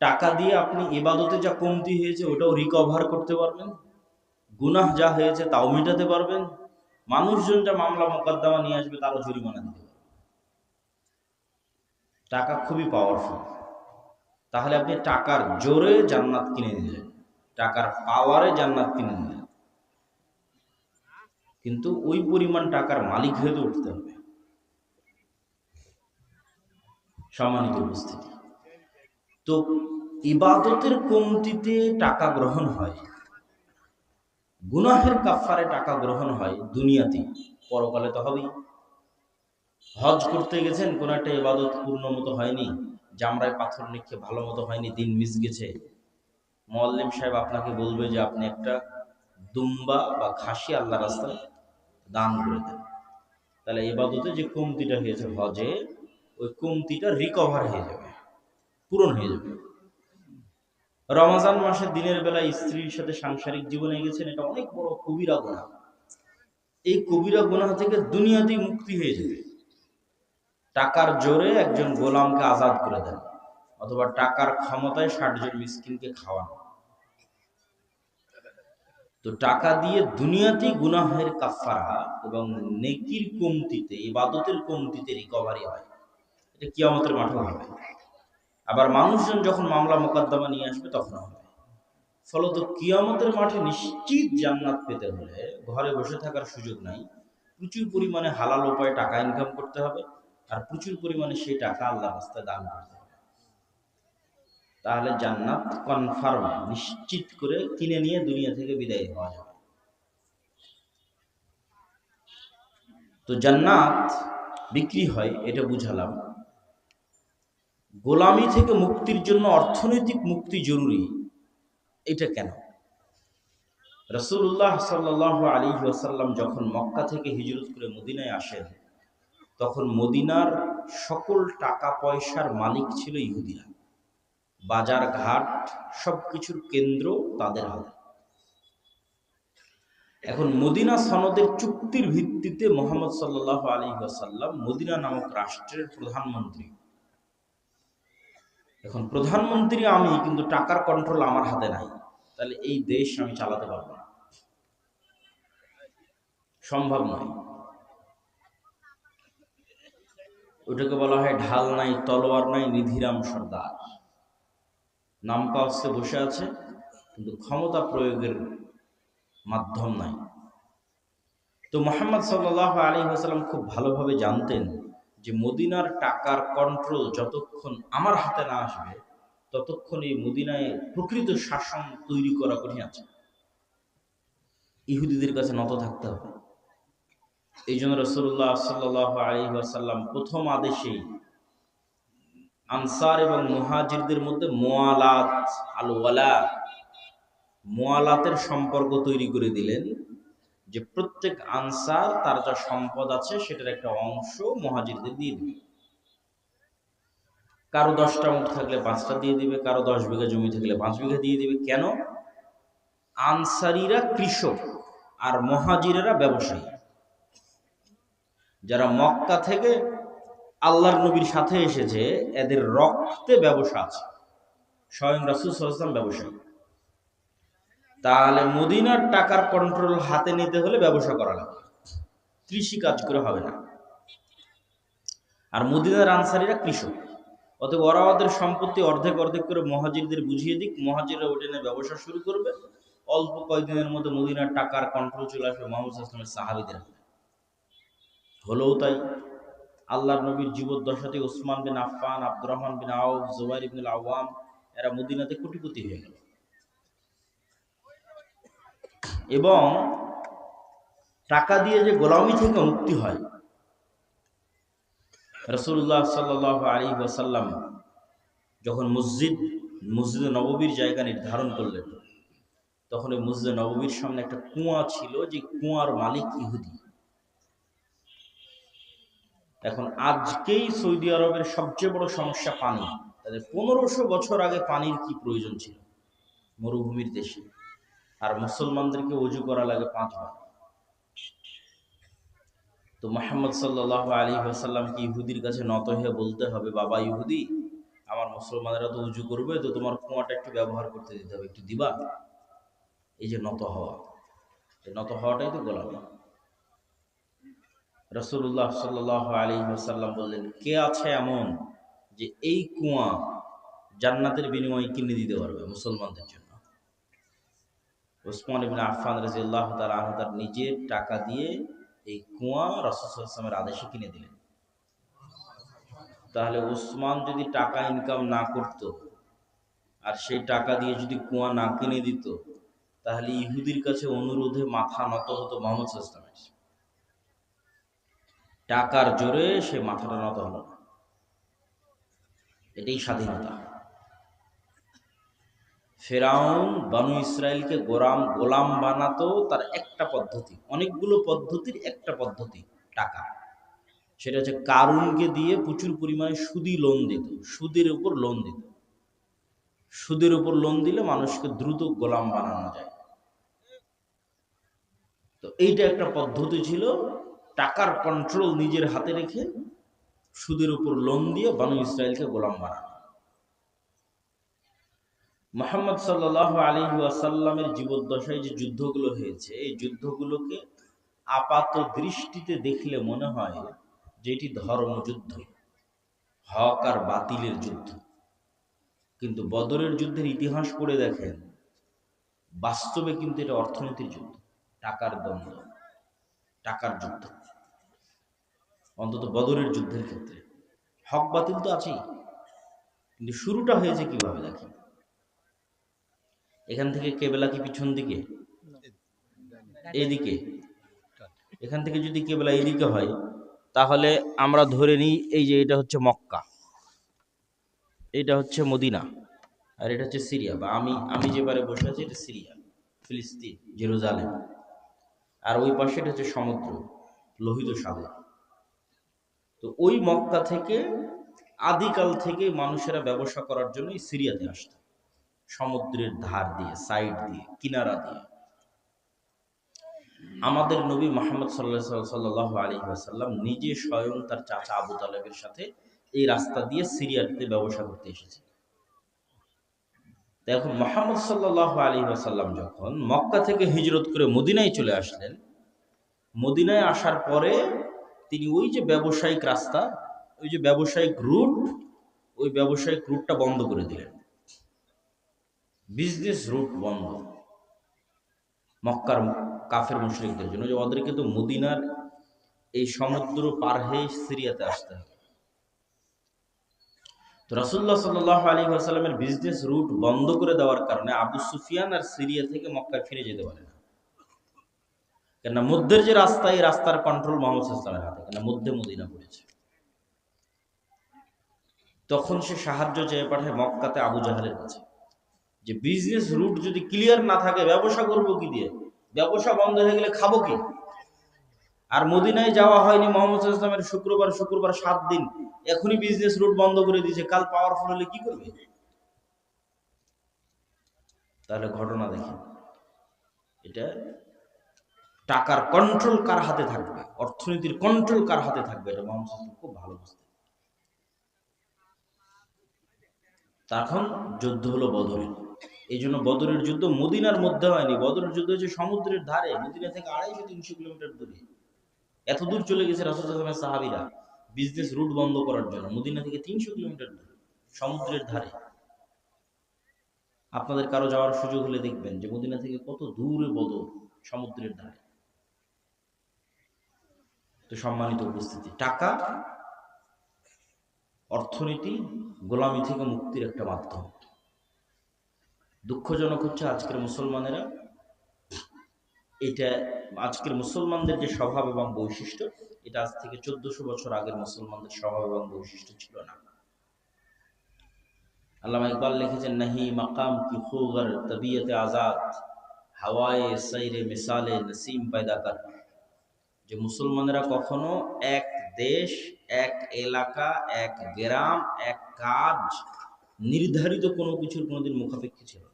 টাকা দিয়ে আপনি ইবাদতে যা কমতি হয়েছে, ওটাও রিকভার করতে পারবেন। গুনাহ যা হয়েছে, তাও মেটাতে পারবেন। মানুষজন যা মামলা মোকদ্দমা নিয়ে আসবে, তারও জরিমানা দিতে পারবেন। টাকা খুবই পাওয়ারফুল তাহলে আপনি টাকার জোরে জান্নাত কিনে নিলেন টাকার পাওয়ারে জান্নাত কিনে নিলেন কিন্তু ওই পরিমাণ টাকার মালিক হয়ে তো উঠতে হবে। সম্মানিত উপস্থিতি। তো ইবাদতের কমতিতে টাকা গ্রহণ হয়। গুনাহের কাফারে টাকা গ্রহণ হয় দুনিয়াতে পরকালে তো হবেই। হজ করতে গেছেন, কোন একটা ইবাদত পূর্ণ মতো হয়নি। জামরায় পাথর নিক্ষে ভালো মতো হয়নি, দিন মিস গেছে। মোয়াল্লিম সাহেব আপনাকে বলবে যে আপনি একটা দুম্বা বা খাসি আল্লাহ রাস্তায় দান করে দেন। তাহলে ইবাদতে যে কমতিটা হয়েছে হজে, ওই কমতিটা রিকভার হয়ে যাবে। পূরণ হয়ে যাবে। রমাজান মাসে দিনের বেলা স্ত্রীর সাথে সাংসারিক জীবনে গেছেন, এটা অনেক বড় কবিরা গুণা এই কবিরা গুণা থেকে দুনিয়াতেই মুক্তি হয়ে যাবে। টাকার জোরে একজন গোলামকে আজাদ করে দেন, অথবা টাকার ক্ষমতায় ষাট জন মিসকিনকে খাওয়ানো। তো টাকা দিয়ে দুনিয়াতেই গুনাহের কাফারা এবং নেকির কমতিতে, ইবাদতের কমতিতে রিকভারি হয়। এটা কিয়ামতের মাঠে হবে। আবার মানুষজন যখন মামলা মোকদ্দমা নিয়ে আসবে, তখন হবে। ফলত কিয়ামতের মাঠে নিশ্চিত জান্নাত পেতে হলে ঘরে বসে থাকার সুযোগ নাই। প্রচুর পরিমাণে হালাল উপায়ে টাকা ইনকাম করতে হবে আর প্রচুর পরিমাণে সেই টাকা আল্লাহ রাস্তায় দান করতে হবে। তাহলে জান্নাত কনফার্ম নিশ্চিত করে কিনে নিয়ে দুনিয়া থেকে বিদায় হওয়া যাবে। তো জান্নাত বিক্রি হয়, এটা বুঝালাম। গোলামি থেকে মুক্তির জন্য অর্থনৈতিক মুক্তি জরুরি, এটা কেন? রসুল্লাহ সাল্লাহ আলী ওয়াসাল্লাম যখন মক্কা থেকে হিজরত করে মদিনায় আসেন, তখন মদিনার সকল টাকা পয়সার মালিক ছিল ইহুদিরা। বাজার ঘাট সবকিছুর কেন্দ্র তাদের হাতে। এখন মদিনা সনদের চুক্তির ভিত্তিতে মোহাম্মদ সাল্লাহ আলী ওয়াসাল্লাম মদিনা নামক রাষ্ট্রের প্রধানমন্ত্রী এখন প্রধানমন্ত্রী আমি, কিন্তু টাকার কন্ট্রোল আমার হাতে নাই। তাহলে এই দেশ আমি চালাতে পারব না। সম্ভব নয়। ওটাকে বলা হয় ঢাল নাই, তলোয়ার নাই, নিধিরাম সর্দার। নাম কাস্তে বসে আছে, কিন্তু ক্ষমতা প্রয়োগের মাধ্যম নাই। তো মোহাম্মদ সাল্লাহ আলী হাসালাম খুব ভালোভাবে জানতেন যে মদিনার টাকার কন্ট্রোল যতক্ষণ আমার হাতে না আসবে ততক্ষণ এই মদিনায় প্রকৃত শাসন তৈরি করা কঠিন আছে। ইহুদিদের কাছে নত থাকতে হবে। এই জন্য রসুল্লাহ সাল্লাহ আলী আসাল্লাম প্রথম আদেশেই আনসার এবং মুহাজিরদের মধ্যে মোয়ালাত আল ওয়ালা মোয়ালাতের সম্পর্ক তৈরি করে দিলেন। যে প্রত্যেক আনসার তার যা সম্পদ আছে সেটার একটা অংশ মহাজিরদের দিয়ে দিবে। কারও দশটা মুখ থাকলে পাঁচটা দিয়ে দিবে, কারও দশ বিঘা জমি থাকলে পাঁচ বিঘা দিয়ে দিবে। কেন? আনসারিরা কৃষক আর মহাজিরেরা ব্যবসায়ী। যারা মক্কা থেকে আল্লাহর নবীর সাথে এসেছে, এদের রক্তে ব্যবসা আছে। স্বয়ং রাসুল সাল্লাম ব্যবসায়ী। তাহলে মদিনার টাকার কন্ট্রোল হাতে নিতে হলে ব্যবসা করা লাগবে। কৃষি কাজ করে হবে না। আর মদিনার আনসারিরা কৃষক। অতএব ওরা ওদের সম্পত্তি অর্ধেক অর্ধেক করে মহাজিরদের বুঝিয়ে দিক মহাজিরা ওটা নিয়ে ব্যবসা শুরু করবে। অল্প কয়েকদিনের মধ্যে মদিনার টাকার কন্ট্রোল চলে আসবে মোহাম্মদ আসলামের সাহাবিদের হলেও তাই আল্লাহ নবীর জীবদ্দশাতে ওসমান বিন আফফান, আব্দুর রহমান বিন আউফ জুবাইর ইবনুল আওয়াম, এরা মদিনাতে কোটিপতি হয়ে গেল। এবং টাকা দিয়ে যে গোলামি থেকে মুক্তি হয়। রসুল্লাহ সাল্লাহ আলী ওয়াসাল্লাম যখন মসজিদ, মসজিদে নববীর জায়গা নির্ধারণ করলেন, তখন ওই মসজিদে নববীর সামনে একটা কুয়া ছিল, যে কুয়ার মালিক ইহুদি। এখন আজকেই সৌদি আরবের সবচেয়ে বড় সমস্যা পানি। তাদের পনেরোশো বছর আগে পানির কি প্রয়োজন ছিল? মরুভূমির দেশে। আর মুসলমানদেরকে উজু করা লাগে পাঁচবার তো মোহাম্মদ সাল্লাহ আলী হাসাল্লামকে ইহুদির কাছে নত হয়ে বলতে হবে, বাবা ইহুদি, আমার মুসলমানেরা তো উজু করবে, তো তোমার কুয়াটা একটু ব্যবহার করতে দিতে হবে, একটু দিবা? এই যে নত হওয়া, এই নত হওয়াটাই তো গোলামি। রসুল্লাহ সাল্লাহ আলী সাল্লাম বললেন, কে আছে এমন যে এই কুয়া জান্নাতের বিনিময়ে কিনে দিতে পারবে মুসলমানদের জন্য? ওসমান ইবিন আফান রাজিউল্লাহ তার তার নিজের টাকা দিয়ে এই কুয়া রসুলামের আদেশে কিনে দিলেন। তাহলে ওসমান যদি টাকা ইনকাম না করত আর সেই টাকা দিয়ে যদি কুয়া না কিনে দিত, তাহলে ইহুদির কাছে অনুরোধে মাথা নত হতো মোহাম্মদ ইসলামের টাকার জোরে সে মাথাটা নত হলো না। এটাই স্বাধীনতা। ফেরাউন বানু ইসরায়েলকে গোরাম গোলাম বানাতো তার একটা পদ্ধতি, অনেকগুলো পদ্ধতির একটা পদ্ধতি, টাকা। সেটা হচ্ছে কারুনকে দিয়ে প্রচুর পরিমাণে সুদি লোন দিত, সুদের উপর লোন দিত। সুদের উপর লোন দিলে মানুষকে দ্রুত গোলাম বানানো যায়। তো এইটা একটা পদ্ধতি ছিল, টাকার কন্ট্রোল নিজের হাতে রেখে সুদের উপর লোন দিয়ে বানু ইসরায়েলকে গোলাম বানানো। মোহাম্মদ সাল্লাহ আলী ওয়াসাল্লামের জীবদ্দশায় যে যুদ্ধগুলো হয়েছে, এই যুদ্ধগুলোকে আপাত দৃষ্টিতে দেখলে মনে হয় যে এটি ধর্মযুদ্ধ, হক আর বাতিলের যুদ্ধ। কিন্তু বদরের যুদ্ধের ইতিহাস পড়ে দেখেন, বাস্তবে কিন্তু এটা অর্থনীতির যুদ্ধ, টাকার দ্বন্দ্ব, টাকার যুদ্ধ। অন্তত বদরের যুদ্ধের ক্ষেত্রে, হক বাতিল তো আছেই, কিন্তু শুরুটা হয়েছে কীভাবে দেখেন? এখান থেকে কেবেলা কি পিছন দিকে? এদিকে। এখান থেকে যদি কেবেলা এদিকে হয়, তাহলে আমরা ধরে নিই এই যে এটা হচ্ছে মক্কা। এটা হচ্ছে মদিনা। আর এটা হচ্ছে সিরিয়া বা আমি আমি যেবারে বসে আছি, এটা সিরিয়া, ফিলিস্তিন, জেরুজালেম। আর ওই পাশে এটা হচ্ছে সমুদ্র, লোহিত সাগর। তো ওই মক্কা থেকে আদিকাল থেকে মানুষেরা ব্যবসা করার জন্য সিরিয়াতে আসতো। সমুদ্রের ধার দিয়ে সাইড দিয়ে, কিনারা দিয়ে। আমাদের নবী মোহাম্মদ সাল্লাহ সাল্লাহ আলী আসাল্লাম নিজে স্বয়ং তার চাচা আবু তালেবের সাথে এই রাস্তা দিয়ে সিরিয়াতে ব্যবসা করতে এসেছে এখন মোহাম্মদ সাল্লাহ আলী আসাল্লাম যখন মক্কা থেকে হিজরত করে মদিনায় চলে আসলেন, মদিনায় আসার পরে তিনি ওই যে ব্যবসায়িক রাস্তা, ওই যে ব্যবসায়িক রুট, ওই ব্যবসায়িক রুটটা বন্ধ করে দিলেন। বিজনেস রুট বন্ধ মক্কার কাফের মুশরিকদের জন্য। যে ওদেরকে তো মদিনার এই সমুদ্র পার হয়ে সিরিয়াতে আসতে হবে। তো রাসুল্লাহ সাল্লাহ আলী আসালামের বিজনেস রুট বন্ধ করে দেওয়ার কারণে আবু সুফিয়ান আর সিরিয়া থেকে মক্কায় ফিরে যেতে পারে না। কেননা মধ্যের যে রাস্তা, এই রাস্তার কন্ট্রোল মোহাম্মদ হাতে। কেন মধ্যে মদিনা পড়েছে। তখন সে সাহায্য চেয়ে পাঠায় মক্কাতে আবু জাহালের কাছে। যে বিজনেস রুট যদি ক্লিয়ার না থাকে, ব্যবসা করব কি দিয়ে? ব্যবসা বন্ধ হয়ে গেলে খাব কি? আর মদিনায় যাওয়া হয়নি মোহাম্মদ ইসলামের শুক্রবার শুক্রবার সাত দিন। এখনই বিজনেস রুট বন্ধ করে দিয়েছে। কাল পাওয়ারফুল হলে কি করবে? তাহলে ঘটনা দেখি এটা টাকার কন্ট্রোল কার হাতে থাকবে? অর্থনীতির কন্ট্রোল কার হাতে থাকবে? এটা মোহাম্মদ খুব ভালো বুঝতে তখন যুদ্ধ হলো বদরের। এই জন্য বদরের যুদ্ধ মদিনার মধ্যে হয়নি। বদরের যুদ্ধ হচ্ছে সমুদ্রের ধারে, মদিনা থেকে আড়াইশো, তিনশো কিলোমিটার দূরে। এত দূর চলে গেছে রাসুলের সাহাবিরা বিজনেস রুট বন্ধ করার জন্য, মদিনা থেকে তিনশো কিলোমিটার দূরে, সমুদ্রের ধারে। আপনাদের কারও যাওয়ার সুযোগ হলে দেখবেন যে মদিনা থেকে কত দূরে বদর, সমুদ্রের ধারে। তো সম্মানিত উপস্থিতি, টাকা, অর্থনীতি, গোলামি থেকে মুক্তির একটা মাধ্যম। দুঃখজনক হচ্ছে আজকের মুসলমানেরা। এটা আজকের মুসলমানদের যে স্বভাব এবং বৈশিষ্ট্য, এটা আজ থেকে চোদ্দশো বছর আগের মুসলমানদের স্বভাব এবং বৈশিষ্ট্য ছিল না। আল্লামা ইকবাল লিখেছেন, নাহি মাকাম কি খুগর তবিয়তে আজাদ, হাওয়ায়ে সাইরে মিসালে নসিম পয়দা কর। যে মুসলমানেরা কখনো এক দেশ, এক এলাকা, এক গ্রাম, এক কাজ নির্ধারিত কোনো কিছুর কোনোদিন মুখাপেক্ষী ছিল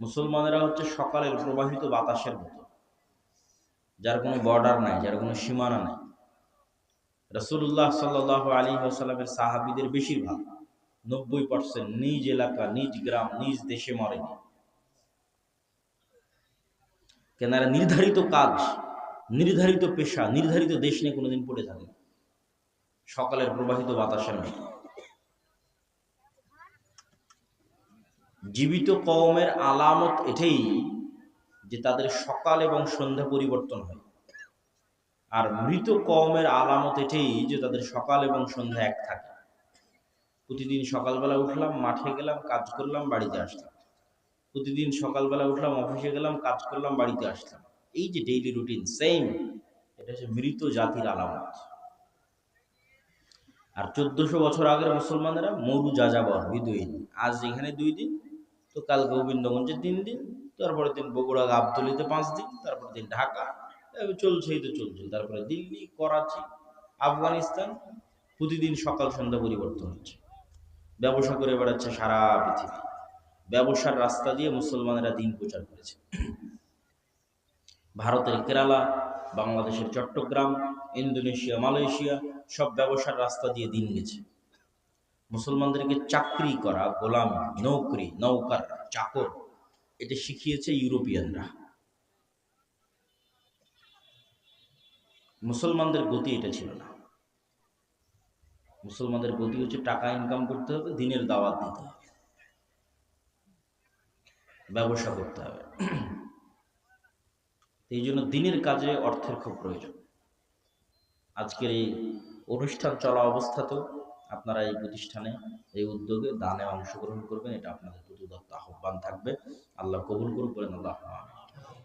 মুসলমানেরা হচ্ছে সকালের প্রবাহিত বাতাসের মতো। যার কোনো বর্ডার নাই, যার কোনো সীমানা নাই। রসুল্লাহ সাল্লাহ আলী আসালামের সাহাবিদের বেশিরভাগ নব্বই পার্সেন্ট নিজ এলাকা, নিজ গ্রাম, নিজ দেশে মরেনি। কেনারা নির্ধারিত কাজ, নির্ধারিত পেশা, নির্ধারিত দেশ নিয়ে কোনোদিন পড়ে থাকে সকালের প্রবাহিত বাতাসের মতো। জীবিত কওমের আলামত এটাই যে তাদের সকাল এবং সন্ধ্যা পরিবর্তন হয়। আর মৃত কওমের আলামত এটাই যে তাদের সকাল এবং সন্ধ্যা এক থাকে। প্রতিদিন সকালবেলা উঠলাম, মাঠে গেলাম, কাজ করলাম, বাড়িতে আসলাম। প্রতিদিন সকালবেলা উঠলাম, অফিসে গেলাম, কাজ করলাম, বাড়িতে আসলাম। এই যে ডেইলি রুটিন সেম এটা হচ্ছে মৃত জাতির আলামত। আর চোদ্দশো বছর আগের মুসলমানেরা মরু যাযাবর, বিদুইন। আজ এখানে দুই দিন তো কাল গোবিন্দগঞ্জে তিন দিন, তারপরে দিন বগুড়া, গাবতলিতে পাঁচ দিন, তারপর দিন ঢাকা চলছেই তো চলছে। তারপরে দিল্লি, করাচি, আফগানিস্তান, প্রতিদিন সকাল সন্ধ্যা পরিবর্তন হচ্ছে। ব্যবসা করে বেড়াচ্ছে সারা পৃথিবী। ব্যবসার রাস্তা দিয়ে মুসলমানেরা দিন প্রচার করেছে। ভারতের কেরালা, বাংলাদেশের চট্টগ্রাম, ইন্দোনেশিয়া, মালয়েশিয়া, সব ব্যবসার রাস্তা দিয়ে দিন গেছে। মুসলমানদেরকে চাকরি করা, গোলাম, নৌকরি, নৌকার, চাকর, এটা শিখিয়েছে ইউরোপিয়ানরা। মুসলমানদের গতি এটা ছিল না। মুসলমানদের গতি হচ্ছে টাকা ইনকাম করতে হবে, দিনের দাওয়াত দিতে হবে। ব্যবসা করতে হবে। এই জন্য দিনের কাজে অর্থের খুব প্রয়োজন। আজকের এই অনুষ্ঠান চলা অবস্থাতেও আপনারা এই প্রতিষ্ঠানে এই উদ্যোগে দানে অংশগ্রহণ করবেন, এটা আপনাদের প্রতি আহ্বান থাকবে আল্লাহ কবুল করুক, বলেন আল্লাহ।